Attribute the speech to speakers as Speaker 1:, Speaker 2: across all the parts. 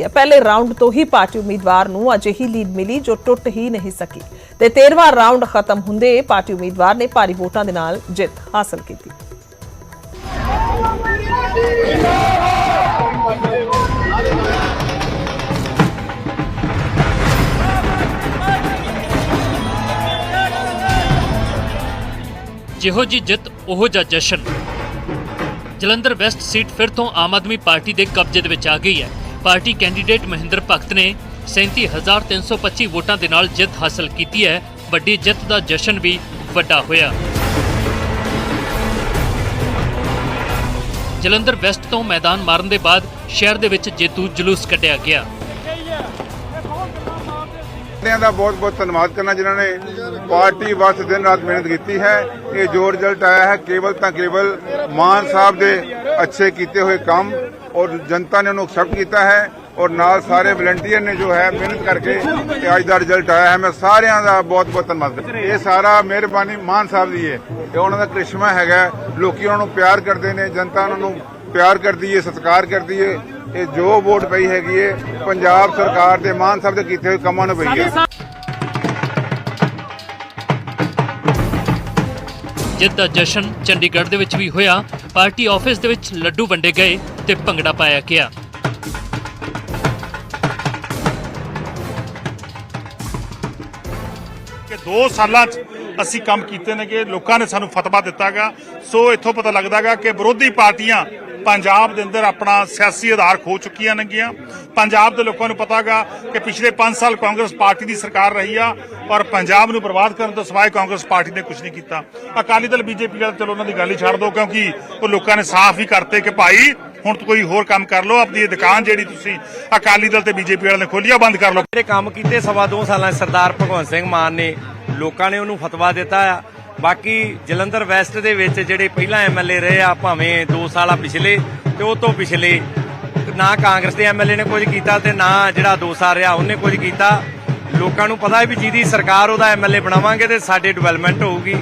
Speaker 1: ਹੈ। ਪਹਿਲੇ ਰਾਉਂਡ ਤੋਂ ਹੀ ਪਾਰਟੀ ਉਮੀਦਵਾਰ ਨੂੰ ਅਜਿਹੀ ਲੀਡ ਮਿਲੀ ਜੋ ਟੁੱਟ ਹੀ ਨਹੀਂ ਸਕੀ ਤੇ 13ਵਾਂ ਰਾਉਂਡ ਖਤਮ ਹੁੰਦੇ ਪਾਰਟੀ ਉਮੀਦਵਾਰ ਨੇ ਭਾਰੀ ਵੋਟਾਂ ਦੇ ਨਾਲ ਜਿੱਤ ਹਾਸਲ ਕੀਤੀ।
Speaker 2: ਜਿਹੋ ਜੀ ਜਿੱਤ, ਉਹੋ ਜਿਹਾ ਜਸ਼ਨ। ਜਲੰਧਰ ਵੈਸਟ ਸੀਟ ਫਿਰ ਤੋਂ ਆਮ ਆਦਮੀ ਪਾਰਟੀ ਦੇ ਕਬਜ਼ੇ ਦੇ ਵਿੱਚ ਆ ਗਈ ਹੈ। ਪਾਰਟੀ ਕੈਂਡੀਡੇਟ ਮਹਿੰਦਰ ਭਗਤ ਨੇ 37325 ਵੋਟਾਂ ਦੇ ਨਾਲ ਜਿੱਤ ਹਾਸਲ ਕੀਤੀ ਹੈ। ਵੱਡੀ ਜਿੱਤ ਦਾ ਜਸ਼ਨ ਵੀ ਵੱਡਾ ਹੋਇਆ। ਜਲੰਧਰ ਵੈਸਟ ਤੋਂ ਮੈਦਾਨ ਮਾਰਨ ਦੇ ਬਾਅਦ ਸ਼ਹਿਰ ਦੇ ਵਿੱਚ ਜੇਤੂ ਜਲੂਸ ਕੱਢਿਆ ਗਿਆ।
Speaker 3: ਸਾਰਿਆਂ ਦਾ ਬਹੁਤ ਬਹੁਤ ਧੰਨਵਾਦ ਕਰਨਾ ਜਿਨ੍ਹਾਂ ਨੇ ਪਾਰਟੀ ਵਾਸਤੇ ਦਿਨ ਰਾਤ ਮਿਹਨਤ ਕੀਤੀ ਹੈ। ਇਹ ਜੋ ਰਿਜ਼ਲਟ ਆਇਆ ਹੈ, ਕੇਵਲ ਤਾਂ ਕੇਵਲ ਮਾਨ ਸਾਹਿਬ ਦੇ ਅੱਛੇ ਕੀਤੇ ਹੋਏ ਕੰਮ ਔਰ ਜਨਤਾ ਨੇ ਉਹਨੂੰ ਐਕਸੈਪਟ ਕੀਤਾ ਹੈ ਔਰ ਨਾਲ ਸਾਰੇ ਵਲੰਟੀਅਰ ਨੇ ਜੋ ਹੈ ਮਿਹਨਤ ਕਰਕੇ ਇਹ ਅੱਜ ਦਾ ਰਿਜ਼ਲਟ ਆਇਆ ਹੈ। ਮੈਂ ਸਾਰਿਆਂ ਦਾ ਬਹੁਤ ਬਹੁਤ ਧੰਨਵਾਦ ਕਰਦਾ ਇਹ ਸਾਰਾ ਮਿਹਰਬਾਨੀ ਮਾਨ ਸਾਹਿਬ ਦੀ ਹੈ ਇਹ ਉਹਨਾਂ ਦਾ ਕ੍ਰਿਸ਼ਮਾ ਹੈਗਾ ਲੋਕੀ ਉਹਨਾਂ ਨੂੰ ਪਿਆਰ ਕਰਦੇ ਨੇ, ਜਨਤਾ ਉਹਨਾਂ ਨੂੰ ਪਿਆਰ ਕਰਦੀ ਹੈ, ਸਤਿਕਾਰ ਕਰਦੀ ਹੈ। ਇਹ ਜੋ ਵੋਟ ਪਈ ਹੈਗੀ ਹੈ ਪੰਜਾਬ ਸਰਕਾਰ ਦੇ ਮਾਨ ਸਾਹਿਬ ਦੇ ਕੀਤੇ ਹੋਏ ਕੰਮਾਂ ਨੂੰ ਪਈ ਹੈ
Speaker 2: ਜਿੱਤ ਦਾ ਜਸ਼ਨ ਚੰਡੀਗੜ੍ਹ ਦੇ ਵਿੱਚ ਵੀ ਹੋਇਆ ਪਾਰਟੀ ਆਫਿਸ ਦੇ ਵਿੱਚ ਲੱਡੂ ਵੰਡੇ ਗਏ ਤੇ ਭੰਗੜਾ ਪਾਇਆ ਗਿਆ।
Speaker 4: ਕਿ 2 ਸਾਲਾਂ 'ਚ ਅਸੀਂ ਕੰਮ ਕੀਤੇ ਨੇਗੇ ਲੋਕਾਂ ਨੇ ਸਾਨੂੰ ਫਤਵਾ ਦਿੱਤਾਗਾ। ਸੋ ਇੱਥੋਂ ਪਤਾ ਲੱਗਦਾਗਾ ਕਿ ਵਿਰੋਧੀ ਪਾਰਟੀਆਂ ਪੰਜਾਬ ਦੇ ਅੰਦਰ ਆਪਣਾ ਸਿਆਸੀ ਆਧਾਰ ਖੋ ਚੁੱਕੀਆਂ ਨੇਗੀਆਂ। ਪੰਜਾਬ ਦੇ ਲੋਕਾਂ ਨੂੰ ਪਤਾਗਾ ਕਿ ਪਿਛਲੇ 5 ਸਾਲ ਕਾਂਗਰਸ ਪਾਰਟੀ ਦੀ ਸਰਕਾਰ ਰਹੀ ਆ ਔਰ ਪੰਜਾਬ ਨੂੰ ਬਰਬਾਦ ਕਰਨ ਤੋਂ ਸਿਵਾਏ ਕਾਂਗਰਸ ਪਾਰਟੀ ਨੇ ਕੁਝ ਨਹੀਂ ਕੀਤਾ। ਅਕਾਲੀ ਦਲ, ਬੀਜੇਪੀ ਵਾਲੇ, ਚਲੋ ਉਹਨਾਂ ਦੀ ਗੱਲ ਹੀ ਛੱਡ ਦਿਓ ਕਿਉਂਕਿ ਉਹ ਲੋਕਾਂ ਨੇ ਸਾਫ਼ ਹੀ ਕਰਤੇ ਕਿ ਭਾਈ ਹੁਣ ਕੋਈ ਹੋਰ ਕੰਮ ਕਰ ਲਓ, ਆਪਣੀ ਇਹ ਦੁਕਾਨ ਜਿਹੜੀ ਤੁਸੀਂ ਅਕਾਲੀ ਦਲ ਤੇ ਬੀਜੇਪੀ ਵਾਲਿਆਂ ਨੇ ਖੋਲੀ ਆ ਬੰਦ ਕਰ ਲਓ।
Speaker 5: ਜਿਹੜੇ ਕੰਮ ਕੀਤੇ ਸਵਾ ਦੋ ਸਾਲਾਂ ਸਰਦਾਰ ਭਗਵੰਤ ਸਿੰਘ ਮਾਨ ਨੇ, ਲੋਕਾਂ ਨੇ ਉਹਨੂੰ ਫਤਵਾ ਦਿੱਤਾ ਆ। ਬਾਕੀ ਜਲੰਧਰ ਵੈਸਟ ਦੇ ਵਿੱਚ ਜਿਹੜੇ ਪਹਿਲਾਂ ਐਮਐਲਏ ਰਹੇ ਆ, ਭਾਵੇਂ 2 ਸਾਲਾ ਪਿਛਲੇ, ਤੇ ਉਹ ਤੋਂ ਪਿਛਲੇ, ਨਾ ਕਾਂਗਰਸ ਦੇ ਐਮਐਲਏ ਨੇ ਕੁਝ ਕੀਤਾ ਤੇ ਨਾ ਜਿਹੜਾ 2 ਸਾਲ ਰਿਹਾ, ਉਹਨੇ ਕੁਝ ਕੀਤਾ। ਲੋਕਾਂ ਨੂੰ ਪਤਾ ਹੈ ਵੀ ਜਿਹਦੀ ਸਰਕਾਰ ਉਹਦਾ ਐਮਐਲਏ ਬਣਾਵਾਂਗੇ ਤੇ ਸਾਡੇ ਡਿਵੈਲਪਮੈਂਟ ਹੋਊਗੀ।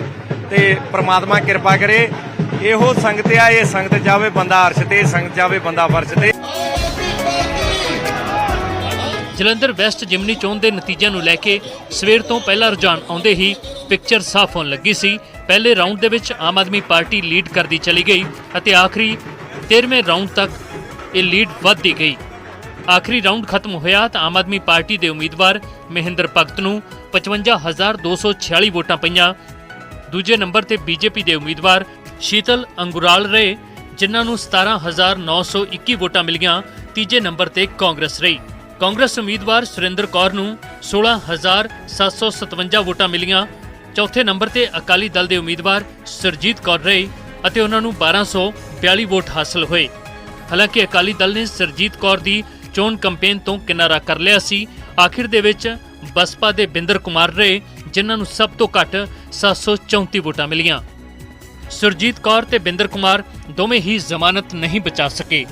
Speaker 5: ਤੇ ਪ੍ਰਮਾਤਮਾ ਕਿਰਪਾ ਕਰੇ, ਇਹੋ ਸੰਗਤ ਆ, ਇਹ ਸੰਗਤ ਜਾਵੇ ਬੰਦਾ ਅਰਸ਼ ਤੇ, ਸੰਗਤ ਜਾਵੇ ਬੰਦਾ ਫਰਸ਼ ਤੇ।
Speaker 2: ਜਲੰਧਰ ਵੈਸਟ ਜਿਮਨੀ ਚੋਣ ਦੇ ਨਤੀਜਿਆਂ ਨੂੰ ਲੈ ਕੇ ਸਵੇਰ ਤੋਂ ਪਹਿਲਾ ਰੁਝਾਨ ਆਉਂਦੇ ਹੀ ਪਿਕਚਰ ਸਾਫ਼ ਹੋਣ ਲੱਗੀ ਸੀ। ਪਹਿਲੇ ਰਾਊਂਡ ਦੇ ਵਿੱਚ ਆਮ ਆਦਮੀ ਪਾਰਟੀ ਲੀਡ ਕਰਦੀ ਚਲੀ ਗਈ ਅਤੇ ਆਖਰੀ 13ਵੇਂ ਰਾਊਂਡ ਤੱਕ ਇਹ ਲੀਡ ਵੱਧਦੀ ਗਈ। ਆਖਰੀ ਰਾਊਂਡ ਖਤਮ ਹੋਇਆ ਤਾਂ ਆਮ ਆਦਮੀ ਪਾਰਟੀ ਦੇ ਉਮੀਦਵਾਰ ਮਹਿੰਦਰ ਭਗਤ ਨੂੰ 55246 ਵੋਟਾਂ ਪਈਆਂ। ਦੂਜੇ ਨੰਬਰ ਤੇ ਬੀਜੇਪੀ ਦੇ ਉਮੀਦਵਾਰ ਸ਼ੀਤਲ ਅੰਗੁਰਾਲ ਰਹੇ, ਜਿਨ੍ਹਾਂ ਨੂੰ 17921 ਵੋਟਾਂ ਮਿਲੀਆਂ। ਤੀਜੇ ਨੰਬਰ ਤੇ ਕਾਂਗਰਸ ਰਹੀ। ਕਾਂਗਰਸ ਉਮੀਦਵਾਰ ਸੁਰਿੰਦਰ ਕੌਰ ਨੂੰ 16757 ਵੋਟਾਂ ਮਿਲੀਆਂ। ਚੌਥੇ ਨੰਬਰ ਤੇ ਅਕਾਲੀ ਦਲ ਦੇ ਉਮੀਦਵਾਰ ਸਰਜੀਤ ਕੌਰ ਰਹੇ ਅਤੇ ਉਹਨਾਂ ਨੂੰ 1242 ਵੋਟ ਹਾਸਲ ਹੋਏ। ਹਾਲਾਂਕਿ ਅਕਾਲੀ ਦਲ ਨੇ ਸਰਜੀਤ ਕੌਰ ਦੀ ਚੋਣ ਕੈਂਪੇਨ ਤੋਂ ਕਿਨਾਰਾ ਕਰ ਲਿਆ ਸੀ। ਆਖਿਰ ਦੇ ਵਿੱਚ ਬਸਪਾ ਦੇ ਬਿੰਦਰ ਕੁਮਾਰ ਰਹੇ ਜਿਨ੍ਹਾਂ ਨੂੰ ਸਭ ਤੋਂ ਘੱਟ 734 ਵੋਟਾਂ ਮਿਲੀਆਂ। ਸੁਰਜੀਤ ਕੌਰ ਤੇ ਬਿੰਦਰ ਕੁਮਾਰ ਦੋਵੇਂ ਹੀ ਜ਼ਮਾਨਤ ਨਹੀਂ ਬਚਾ ਸਕੇ।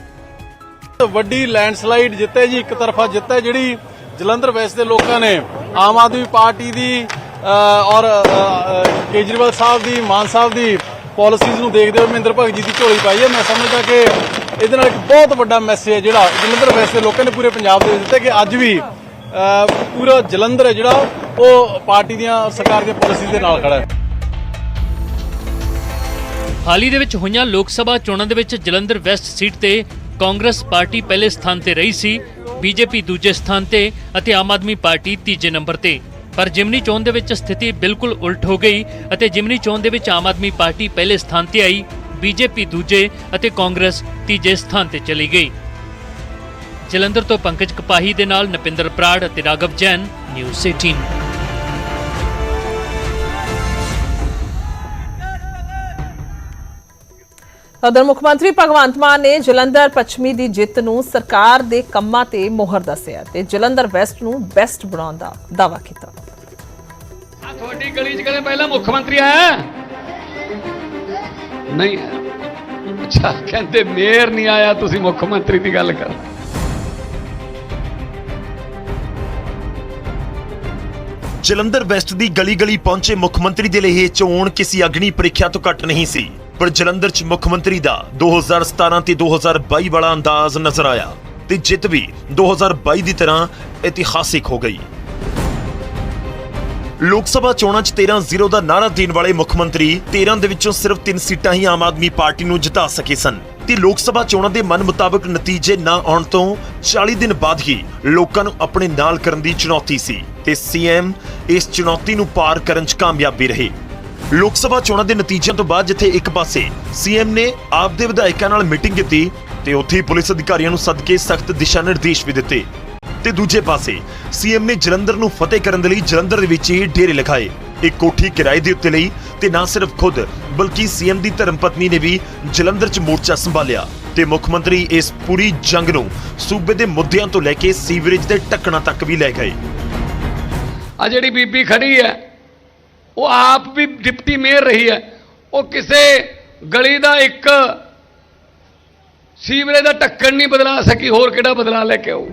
Speaker 6: ਵੱਡੀ ਲੈਂਡਸਲਾਈਡ ਜਿੱਤੇ ਜੀ, ਇੱਕ ਤਰਫਾ ਜਿੱਤੇ ਜਿਹੜੀ ਜਲੰਧਰ ਵੈਸਟ ਦੇ ਲੋਕਾਂ ਨੇ, ਆਮ ਆਦਮੀ ਪਾਰਟੀ ਦੀ ਔਰ ਕੇਜਰੀਵਾਲ ਸਾਹਿਬ ਦੀ, ਮਾਨ ਸਾਹਿਬ ਦੀ ਪਾਲਿਸੀਜ਼ ਨੂੰ ਦੇਖਦੇ ਹੋਏ ਮਹਿੰਦਰ ਭਗਤ ਜੀ ਦੀ ਝੋਲੀ ਪਾਈ ਹੈ। ਮੈਂ ਸਮਝਦਾ ਕਿ ਇਹਦੇ ਨਾਲ ਇੱਕ ਬਹੁਤ ਵੱਡਾ ਮੈਸੇਜ ਹੈ ਜਿਹੜਾ ਜਲੰਧਰ ਵੈਸਟ ਲੋਕਾਂ ਨੇ ਪੂਰੇ ਪੰਜਾਬ ਦੇ ਵਿੱਚ ਦਿੱਤਾ ਕਿ ਅੱਜ ਵੀ ਪੂਰਾ ਜਲੰਧਰ ਹੈ ਜਿਹੜਾ ਉਹ ਪਾਰਟੀ ਦੀਆਂ ਸਰਕਾਰ ਦੀਆਂ ਪਾਲਿਸੀਜ਼ ਦੇ ਨਾਲ ਖੜਾ ਹੈ।
Speaker 2: ਹਾਲ ਹੀ ਦੇ ਵਿੱਚ ਹੋਈਆਂ ਲੋਕ ਸਭਾ ਚੋਣਾਂ ਦੇ ਵਿੱਚ ਜਲੰਧਰ ਵੈਸਟ ਸੀਟ ਤੇ ਕਾਂਗਰਸ ਪਾਰਟੀ ਪਹਿਲੇ ਸਥਾਨ ਤੇ ਰਹੀ ਸੀ, ਬੀਜੇਪੀ ਦੂਜੇ ਸਥਾਨ ਤੇ ਅਤੇ ਆਮ ਆਦਮੀ ਪਾਰਟੀ ਤੀਜੇ ਨੰਬਰ ਤੇ। ਪਰ ਜਿਮਨੀ ਚੋਣ ਦੇ ਵਿੱਚ ਸਥਿਤੀ ਬਿਲਕੁਲ ਉਲਟ ਹੋ ਗਈ ਅਤੇ ਜਿਮਨੀ ਚੋਣ ਦੇ ਵਿੱਚ ਆਮ ਆਦਮੀ ਪਾਰਟੀ ਪਹਿਲੇ ਸਥਾਨ ਤੇ ਆਈ, ਬੀਜੇਪੀ ਦੂਜੇ ਅਤੇ ਕਾਂਗਰਸ ਤੀਜੇ ਸਥਾਨ ਤੇ ਚਲੀ ਗਈ। ਜਲੰਧਰ ਤੋਂ ਪੰਕਜ ਕਪਾਹੀ ਦੇ ਨਾਲ ਨਪਿੰਦਰ ਬਰਾੜ ਅਤੇ ਰਾਘਵ ਜੈਨ, ਨਿਊਜ਼ 18
Speaker 1: ਉਧਰ ਮੁੱਖ ਮੰਤਰੀ ਭਗਵੰਤ ਮਾਨ ਨੇ ਜਲੰਧਰ ਪੱਛਮੀ ਦੀ ਜਿੱਤ ਨੂੰ ਸਰਕਾਰ ਦੇ ਕੰਮਾਂ ਤੇ ਮੋਹਰ ਦੱਸਿਆ ਤੇ ਜਲੰਧਰ ਵੈਸਟ ਨੂੰ ਬੈਸਟ ਬਣਾਉਣ ਦਾ ਦਾਅਵਾ ਕੀਤਾ।
Speaker 7: ਆ ਤੁਹਾਡੀ ਗਲੀ 'ਚ ਕਦੇ ਪਹਿਲਾਂ ਮੁੱਖ ਮੰਤਰੀ ਆਇਆ? ਨਹੀਂ ਅੱਛਾ, ਕਹਿੰਦੇ ਮੇਅਰ ਨਹੀਂ ਆਇਆ, ਤੁਸੀਂ ਮੁੱਖ ਮੰਤਰੀ ਦੀ ਗੱਲ ਕਰ।
Speaker 8: ਜਲੰਧਰ ਵੈਸਟ ਦੀ ਗਲੀ ਗਲੀ ਪਹੁੰਚੇ ਮੁੱਖ ਮੰਤਰੀ ਦੇ ਲਈ ਇਹ ਚੋਣ ਕਿਸੇ ਅਗਨੀ ਪ੍ਰੀਖਿਆ ਤੋਂ ਘੱਟ ਨਹੀਂ ਸੀ। ਪਰ ਜਲੰਧਰ 'ਚ ਮੁੱਖ ਮੰਤਰੀ ਦਾ 2017 ਤੇ 2022 ਵਾਲਾ ਅੰਦਾਜ਼ ਨਜ਼ਰ ਆਇਆ ਤੇ ਜਿੱਤ ਵੀ 2022 ਦੀ ਤਰ੍ਹਾਂ ਇਤਿਹਾਸਿਕ ਹੋ ਗਈ। ਲੋਕ ਸਭਾ ਚੋਣਾਂ 'ਚ 13-0 ਦਾ ਨਾਰਾ ਦੇਣ ਵਾਲੇ ਮੁੱਖ ਮੰਤਰੀ 13 ਦੇ ਵਿੱਚੋਂ ਸਿਰਫ 3 ਸੀਟਾਂ ਹੀ ਆਮ ਆਦਮੀ ਪਾਰਟੀ ਨੂੰ ਜਿਤਾ ਸਕੇ ਸਨ। ਤੇ ਲੋਕ ਸਭਾ ਚੋਣਾਂ ਦੇ ਮਨ ਮੁਤਾਬਕ ਨਤੀਜੇ ਨਾ ਆਉਣ ਤੋਂ 40 ਦਿਨ ਬਾਅਦ ਹੀ ਲੋਕਾਂ ਨੂੰ ਆਪਣੇ ਨਾਲ ਕਰਨ ਦੀ ਚੁਣੌਤੀ ਸੀ ਤੇ ਸੀਐਮ ਇਸ ਚੁਣੌਤੀ ਨੂੰ ਪਾਰ ਕਰਨ 'ਚ ਕਾਮਯਾਬ ਵੀ ਰਹੇ। ਲੋਕ ਸਭਾ ਚੋਣਾਂ ਦੇ ਨਤੀਜਿਆਂ ਤੋਂ ਬਾਅਦ ਜਿੱਥੇ ਇੱਕ ਪਾਸੇ ਸੀਐਮ ਨੇ ਆਪ ਦੇ ਵਿਧਾਇਕਾਂ ਨਾਲ ਮੀਟਿੰਗ ਕੀਤੀ ਤੇ ਉੱਥੇ ਹੀ ਪੁਲਿਸ ਅਧਿਕਾਰੀਆਂ ਨੂੰ ਸੱਦ ਕੇ ਸਖਤ ਦਿਸ਼ਾ ਨਿਰਦੇਸ਼ ਵੀ ਦਿੱਤੇ। ਤੇ ਦੂਜੇ ਪਾਸੇ ਸੀਐਮ ਨੇ ਜਲੰਧਰ ਨੂੰ ਫਤਿਹ ਕਰਨ ਦੇ ਲਈ ਜਲੰਧਰ ਦੇ ਵਿੱਚ ਹੀ ਡੇਰੇ ਲਗਾਏ। ਇੱਕ ਕੋਠੀ ਕਿਰਾਏ ਦੇ ਉੱਤੇ ਲਈ ਤੇ ਨਾ ਸਿਰਫ ਖੁਦ, ਬਲਕਿ ਸੀਐਮ ਦੀ ਧਰਮ ਪਤਨੀ ਨੇ ਵੀ ਜਲੰਧਰ 'ਚ ਮੋਰਚਾ ਸੰਭਾਲਿਆ। ਤੇ ਮੁੱਖ ਮੰਤਰੀ ਇਸ ਪੂਰੀ ਜੰਗ ਨੂੰ ਸੂਬੇ ਦੇ ਮੁੱਦਿਆਂ ਤੋਂ ਲੈ ਕੇ ਸੀਵਰੇਜ ਦੇ ਟੱਕਣਾ ਤੱਕ ਵੀ ਲੈ ਗਏ।
Speaker 7: ਆ ਜਿਹੜੀ ਬੀਬੀ ਖੜੀ ਹੈ, ਉਹ ਆਪ ਵੀ ਡਿਪਟੀ ਮੇਅਰ ਰਹੀ ਹੈ। ਉਹ ਕਿਸੇ ਗਲੀ ਦਾ ਇੱਕ ਸੀਵਰੇਜ ਦਾ ਢੱਕਣ ਨਹੀਂ ਬਦਲਾ ਸਕੀ, ਹੋਰ ਕਿਹੜਾ ਬਦਲਾ ਲੈ ਕੇ ਆਊ?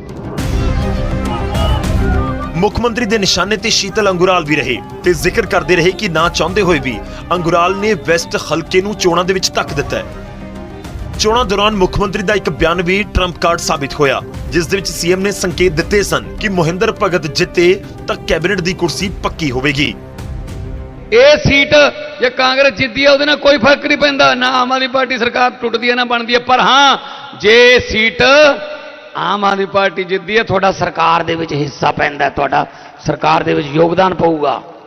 Speaker 8: ਮੁੱਖ ਮੰਤਰੀ ਦੇ ਨਿਸ਼ਾਨੇ ਤੇ ਸ਼ੀਤਲ ਅੰਗੁਰਾਲ ਵੀ ਰਹੇ ਤੇ ਜ਼ਿਕਰ ਕਰਦੇ ਰਹੇ ਕਿ ਨਾ ਚਾਹੁੰਦੇ ਹੋਏ ਵੀ ਅੰਗੁਰਾਲ ਨੇ ਵੈਸਟ ਹਲਕੇ ਨੂੰ ਚੋਣਾਂ ਦੇ ਵਿੱਚ ਧੱਕ ਦਿੱਤਾ ਹੈ। ਚੋਣਾਂ ਦੌਰਾਨ ਮੁੱਖ ਮੰਤਰੀ ਦਾ ਇੱਕ ਬਿਆਨ ਵੀ ਟਰੰਪ ਕਾਰਡ ਸਾਬਿਤ ਹੋਇਆ, ਜਿਸ ਦੇ ਵਿੱਚ ਸੀਐਮ ਨੇ ਸੰਕੇਤ ਦਿੱਤੇ ਸਨ ਕਿ ਮੋਹਿੰਦਰ ਭਗਤ ਜਿੱਤੇ ਤਾਂ ਕੈਬਨਿਟ ਦੀ ਕੁਰਸੀ ਪੱਕੀ ਹੋਵੇਗੀ।
Speaker 7: ਇਹ ਸੀਟ ਜੇ ਕਾਂਗਰਸ ਜਿੱਤਦੀ ਹੈ ਉਹਦੇ ਨਾਲ ਕੋਈ ਫ਼ਰਕ ਨਹੀਂ ਪੈਂਦਾ। ਨਾ ਆਮ ਆਦਮੀ ਪਾਰਟੀ ਸਰਕਾਰ ਟੁੱਟਦੀ ਹੈ, ਨਾ ਬਣਦੀ ਹੈ। ਪਰ ਹਾਂ, ਜੇ ਸੀਟ ਆਮ ਆਦਮੀ ਪਾਰਟੀ ਜਿੱਤਦੀ ਹੈ, ਤੁਹਾਡਾ ਸਰਕਾਰ ਦੇ ਵਿੱਚ ਹਿੱਸਾ ਪੈਂਦਾ ਤੁਹਾਡਾ ਸਰਕਾਰ ਦੇ ਵਿੱਚ ਯੋਗਦਾਨ ਪਊਗਾ।